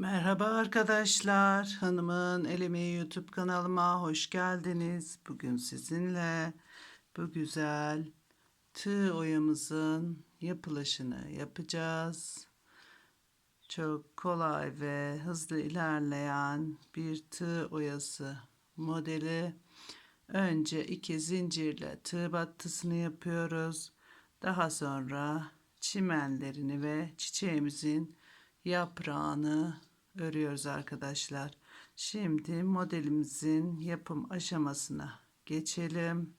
Merhaba arkadaşlar. Hanımın Elimi YouTube kanalıma hoş geldiniz. Bugün sizinle bu güzel tığ oyamızın yapılışını yapacağız. Çok kolay ve hızlı ilerleyen bir tığ oyası modeli. Önce iki zincirle tığ battısını yapıyoruz. Daha sonra çimenlerini ve çiçeğimizin yaprağını örüyoruz arkadaşlar. Şimdi modelimizin yapım aşamasına geçelim.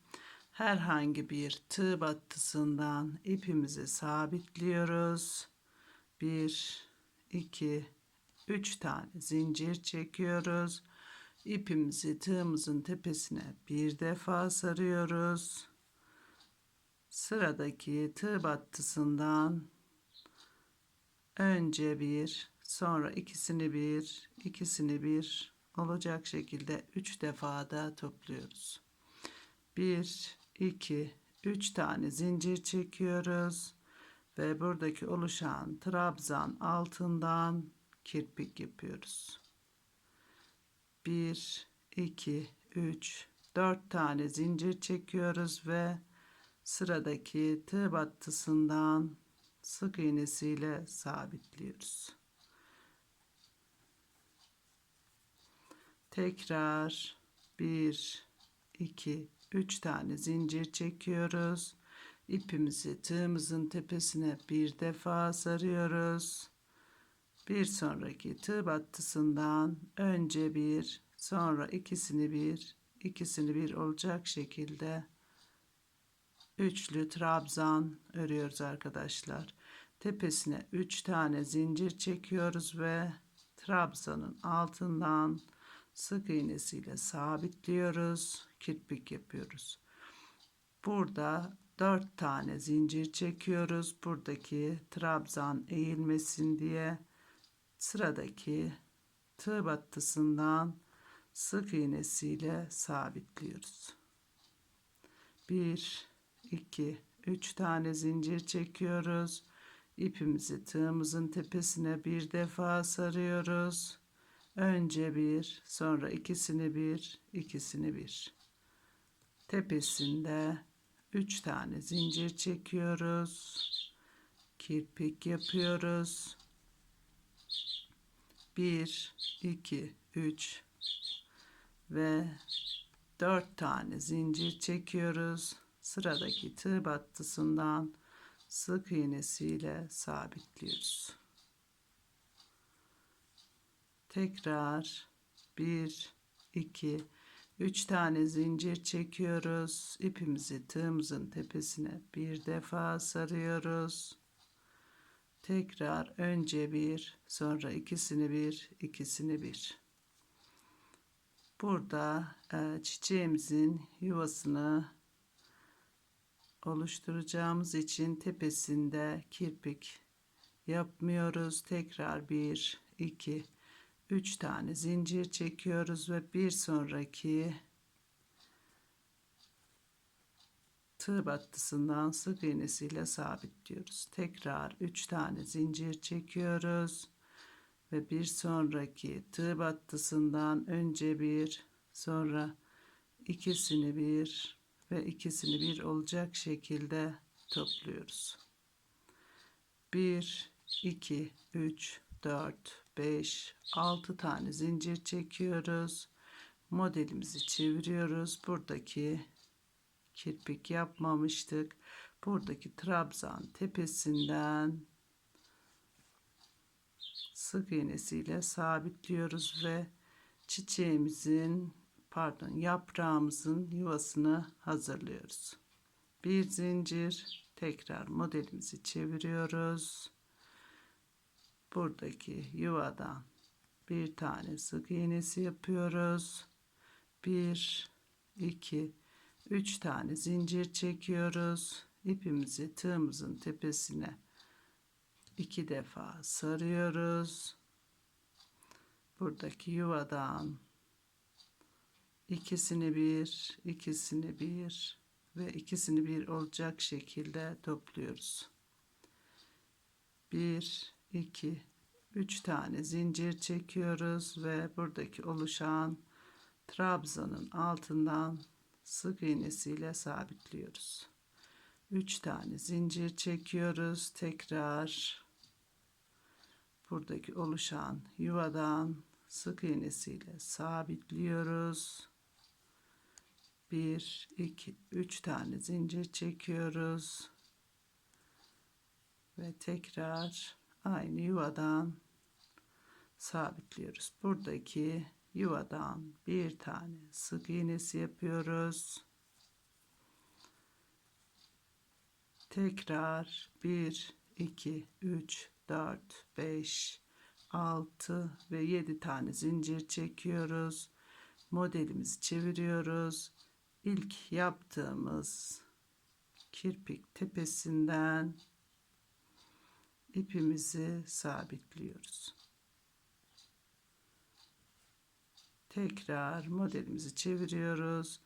Herhangi bir tığ battısından ipimizi sabitliyoruz. 1 2 3 tane zincir çekiyoruz. İpimizi tığımızın tepesine bir defa sarıyoruz. Sıradaki tığ battısından önce bir, sonra ikisini bir, ikisini bir olacak şekilde üç defa da topluyoruz. Bir, iki, üç tane zincir çekiyoruz ve buradaki oluşan trabzan altından kirpik yapıyoruz. Bir, iki, üç, dört tane zincir çekiyoruz ve sıradaki tığ battısından sık iğnesiyle sabitliyoruz. Tekrar 1 2 3 tane zincir çekiyoruz. İpimizi tığımızın tepesine bir defa sarıyoruz. Bir sonraki tığ battısından önce bir, sonra ikisini bir, ikisini bir olacak şekilde üçlü trabzan örüyoruz arkadaşlar. Tepesine 3 tane zincir çekiyoruz ve trabzanın altından sık iğnesiyle sabitliyoruz. Kirpik yapıyoruz. Burada 4 tane zincir çekiyoruz. Buradaki trabzan eğilmesin diye sıradaki tığ battısından sık iğnesiyle sabitliyoruz. 1 2 3 tane zincir çekiyoruz. İpimizi tığımızın tepesine bir defa sarıyoruz. Önce bir, sonra ikisini bir, ikisini bir. Tepesinde üç tane zincir çekiyoruz. Kirpik yapıyoruz. Bir, iki, üç ve dört tane zincir çekiyoruz. Sıradaki tığ battısından sık iğnesiyle sabitliyoruz. Tekrar 1 2 3 tane zincir çekiyoruz. İpimizi tığımızın tepesine bir defa sarıyoruz. Tekrar önce bir, sonra ikisini bir, ikisini bir. Burada e, çiçeğimizin yuvasını oluşturacağımız için tepesinde kirpik yapmıyoruz. Tekrar 1, 2, 3 tane zincir çekiyoruz ve bir sonraki tığ battısından sık iğnesiyle sabitliyoruz. Tekrar 3 tane zincir çekiyoruz ve bir sonraki tığ battısından önce bir sonra ikisini bir ve ikisini bir olacak şekilde topluyoruz. 1 2 3 4 5 6 tane zincir çekiyoruz. Modelimizi çeviriyoruz. Buradaki kirpik yapmamıştık. Buradaki trabzan tepesinden sık iğnesiyle sabitliyoruz ve çiçeğimizin pardon yaprağımızın yuvasını hazırlıyoruz. Bir zincir tekrar modelimizi çeviriyoruz. Buradaki yuvadan bir tane sık iğnesi yapıyoruz. Bir, iki, üç tane zincir çekiyoruz. İpimizi tığımızın tepesine iki defa sarıyoruz. Buradaki yuvadan ikisini bir, ikisini bir ve ikisini bir olacak şekilde topluyoruz. Bir, iki, 3 tane zincir çekiyoruz ve buradaki oluşan trabzanın altından sık iğnesiyle sabitliyoruz. 3 tane zincir çekiyoruz. Tekrar buradaki oluşan yuvadan sık iğnesiyle sabitliyoruz. 1 2 3 tane zincir çekiyoruz. Ve tekrar aynı yuvadan sabitliyoruz. Buradaki yuvadan bir tane sık iğnesi yapıyoruz. Tekrar 1 2 3 4 5 6 ve 7 tane zincir çekiyoruz. Modelimizi çeviriyoruz. İlk yaptığımız kirpik tepesinden ipimizi sabitliyoruz. Tekrar modelimizi çeviriyoruz.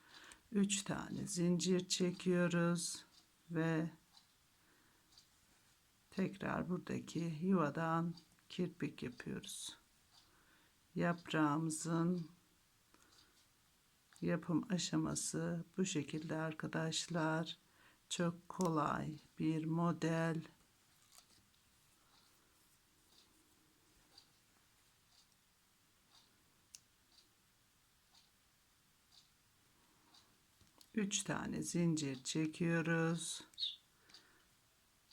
3 tane zincir çekiyoruz ve tekrar buradaki yuvadan kirpik yapıyoruz. Yaprağımızın yapım aşaması bu şekilde arkadaşlar. Çok kolay bir model. Üç tane zincir çekiyoruz.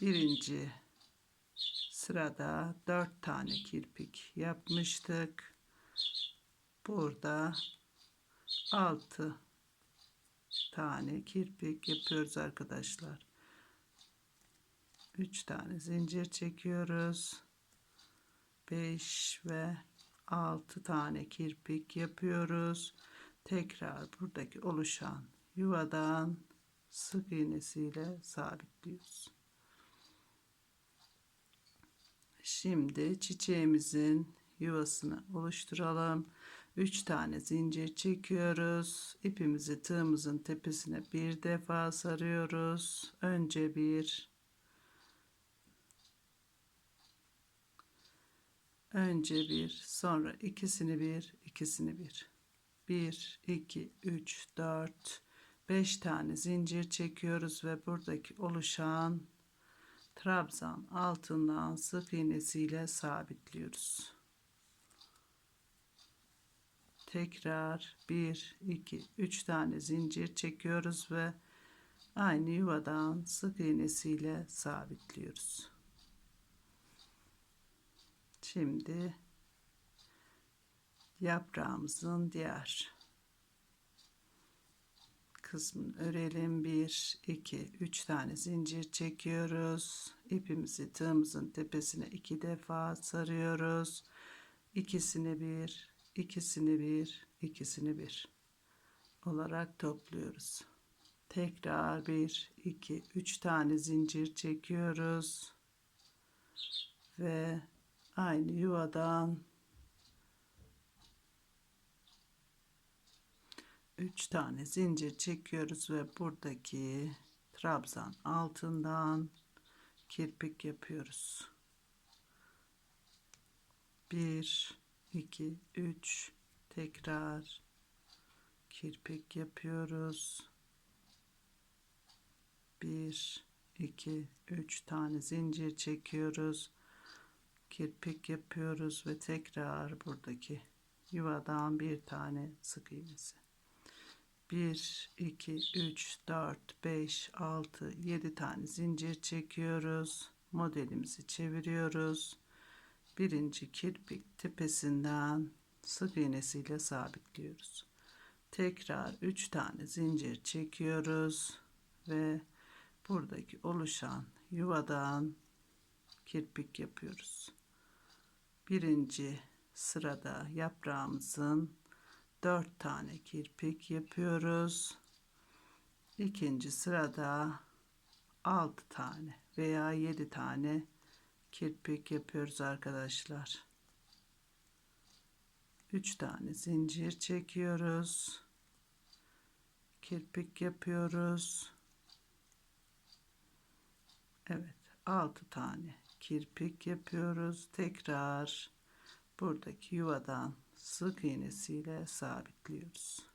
Birinci sırada dört tane kirpik yapmıştık. Burada altı tane kirpik yapıyoruz arkadaşlar. Üç tane zincir çekiyoruz. Beş ve altı tane kirpik yapıyoruz. Tekrar buradaki oluşan yuvadan sık iğnesiyle sabitliyoruz. Şimdi çiçeğimizin yuvasını oluşturalım. 3 tane zincir çekiyoruz. İpimizi tığımızın tepesine bir defa sarıyoruz. Önce bir Önce bir, sonra ikisini bir, ikisini bir. 1 2 3 4 5 tane zincir çekiyoruz ve buradaki oluşan trabzan altından sık iğnesiyle sabitliyoruz. Tekrar 1 2 3 tane zincir çekiyoruz ve aynı yuvadan sık iğnesiyle sabitliyoruz. Şimdi yaprağımızın diğer kısmını örelim. 1, 2, 3 tane zincir çekiyoruz. İpimizi tığımızın tepesine iki defa sarıyoruz. İkisini bir, ikisini bir, ikisini bir olarak topluyoruz. Tekrar 1, 2, 3 tane zincir çekiyoruz. Ve aynı yuvadan 3 tane zincir çekiyoruz ve buradaki trabzan altından kirpik yapıyoruz. 1 2 3 tekrar kirpik yapıyoruz. 1 2 3 tane zincir çekiyoruz. Kirpik yapıyoruz ve tekrar buradaki yuvadan bir tane sık iğnesi. 1, 2, 3, 4, 5, 6, 7 tane zincir çekiyoruz. Modelimizi çeviriyoruz. Birinci kirpik tepesinden sık iğnesiyle sabitliyoruz. Tekrar 3 tane zincir çekiyoruz ve buradaki oluşan yuvadan kirpik yapıyoruz. Birinci sırada yaprağımızın 4 tane kirpik yapıyoruz. İkinci sırada 6 tane veya 7 tane kirpik yapıyoruz arkadaşlar. 3 tane zincir çekiyoruz. Kirpik yapıyoruz. Evet, 6 tane kirpik yapıyoruz. Tekrar buradaki yuvadan sık iğnesiyle sabitliyoruz.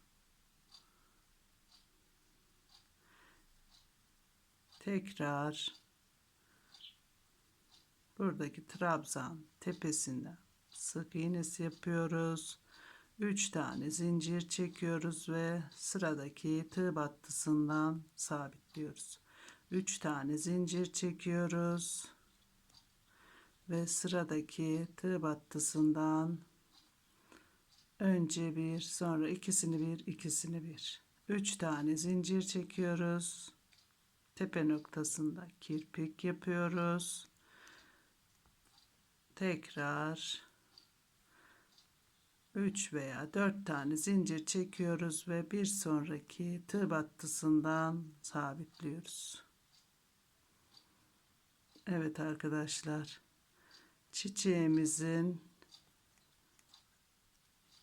Tekrar buradaki trabzan tepesinden sık iğnesi yapıyoruz. 3 tane zincir çekiyoruz ve sıradaki tığ battısından sabitliyoruz. 3 tane zincir çekiyoruz ve sıradaki tığ battısından önce bir sonra ikisini bir ikisini bir. 3 tane zincir çekiyoruz. Tepe noktasında kirpik yapıyoruz. Tekrar 3 veya 4 tane zincir çekiyoruz ve bir sonraki tığ battısından sabitliyoruz. Evet arkadaşlar çiçeğimizin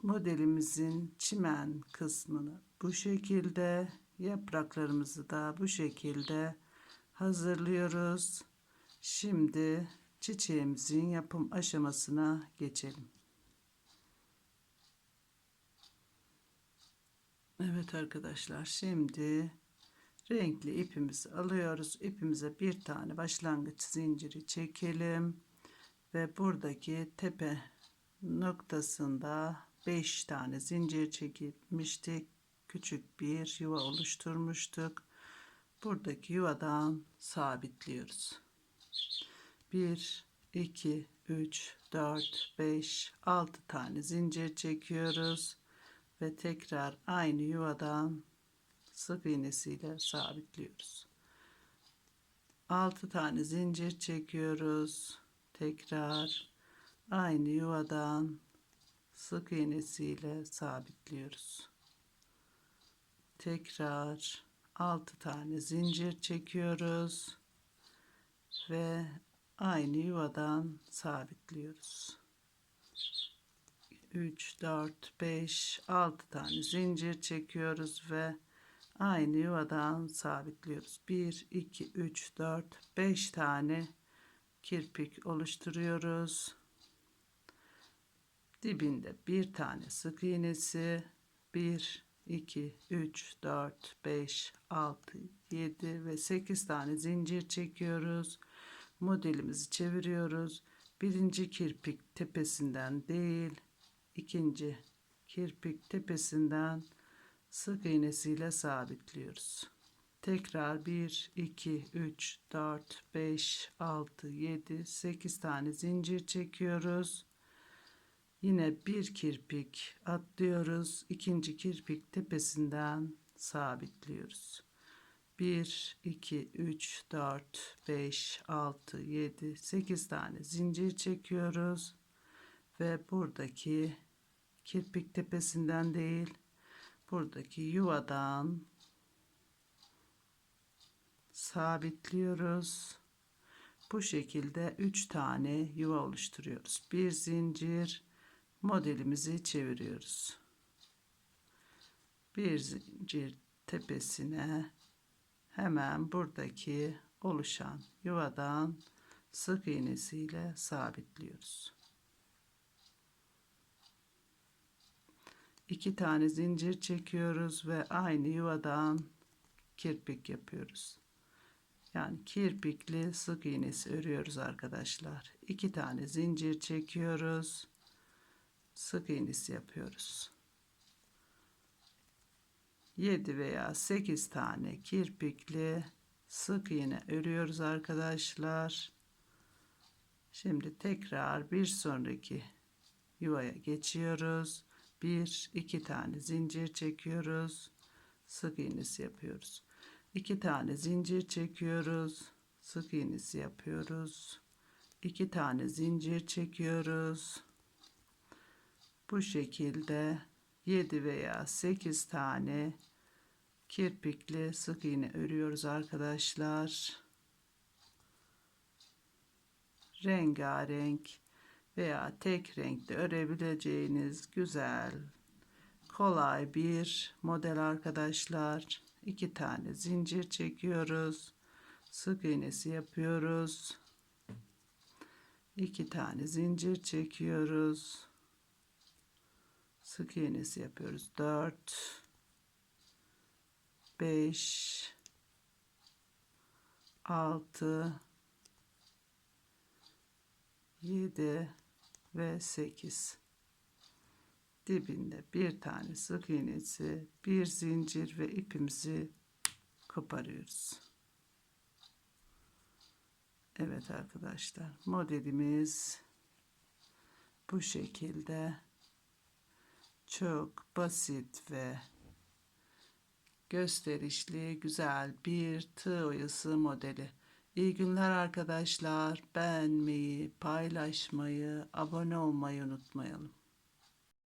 modelimizin çimen kısmını bu şekilde yapraklarımızı da bu şekilde hazırlıyoruz. Şimdi çiçeğimizin yapım aşamasına geçelim. Evet arkadaşlar şimdi renkli ipimizi alıyoruz. İpimize bir tane başlangıç zinciri çekelim ve buradaki tepe noktasında 5 tane zincir çekmiştik. Küçük bir yuva oluşturmuştuk. Buradaki yuvadan sabitliyoruz. 1 2 3 4 5 6 tane zincir çekiyoruz ve tekrar aynı yuvadan sık iğnesiyle sabitliyoruz. 6 tane zincir çekiyoruz. Tekrar aynı yuvadan sık iğnesiyle sabitliyoruz. Tekrar 6 tane zincir çekiyoruz ve aynı yuvadan sabitliyoruz. 3 4 5 6 tane zincir çekiyoruz ve aynı yuvadan sabitliyoruz. 1 2 3 4 5 tane kirpik oluşturuyoruz. Dibinde bir tane sık iğnesi 1 2 3 4 5 6 7 ve 8 tane zincir çekiyoruz. Modelimizi çeviriyoruz. Birinci kirpik tepesinden değil, ikinci kirpik tepesinden sık iğnesiyle sabitliyoruz. Tekrar 1, 2, 3, 4, 5, 6, 7, 8 tane zincir çekiyoruz. Yine bir kirpik atlıyoruz. İkinci kirpik tepesinden sabitliyoruz. 1, 2, 3, 4, 5, 6, 7, 8 tane zincir çekiyoruz. Ve buradaki kirpik tepesinden değil, buradaki yuvadan sabitliyoruz. Bu şekilde 3 tane yuva oluşturuyoruz. Bir zincir modelimizi çeviriyoruz. Bir zincir tepesine hemen buradaki oluşan yuvadan sık iğnesiyle sabitliyoruz. İki tane zincir çekiyoruz ve aynı yuvadan kirpik yapıyoruz. Yani kirpikli sık iğnesi örüyoruz arkadaşlar. İki tane zincir çekiyoruz. Sık iğnesi yapıyoruz. 7 veya 8 tane kirpikli sık iğne örüyoruz arkadaşlar. Şimdi tekrar bir sonraki yuvaya geçiyoruz. 1 2 tane zincir çekiyoruz. Sık iğnesi yapıyoruz. 2 tane zincir çekiyoruz. Sık iğnesi yapıyoruz. 2 tane zincir çekiyoruz. Bu şekilde 7 veya 8 tane kirpikli sık iğne örüyoruz arkadaşlar. Rengarenk veya tek renkte örebileceğiniz güzel, kolay bir model arkadaşlar. İki tane zincir çekiyoruz. Sık iğnesi yapıyoruz. iki tane zincir çekiyoruz. Sık iğnesi yapıyoruz. 4 5 6 7 ve 8 dibinde bir tane sık iğnesi bir zincir ve ipimizi koparıyoruz. Evet arkadaşlar modelimiz bu şekilde çok basit ve gösterişli güzel bir tığ oyası modeli. İyi günler arkadaşlar. Beğenmeyi, paylaşmayı, abone olmayı unutmayalım.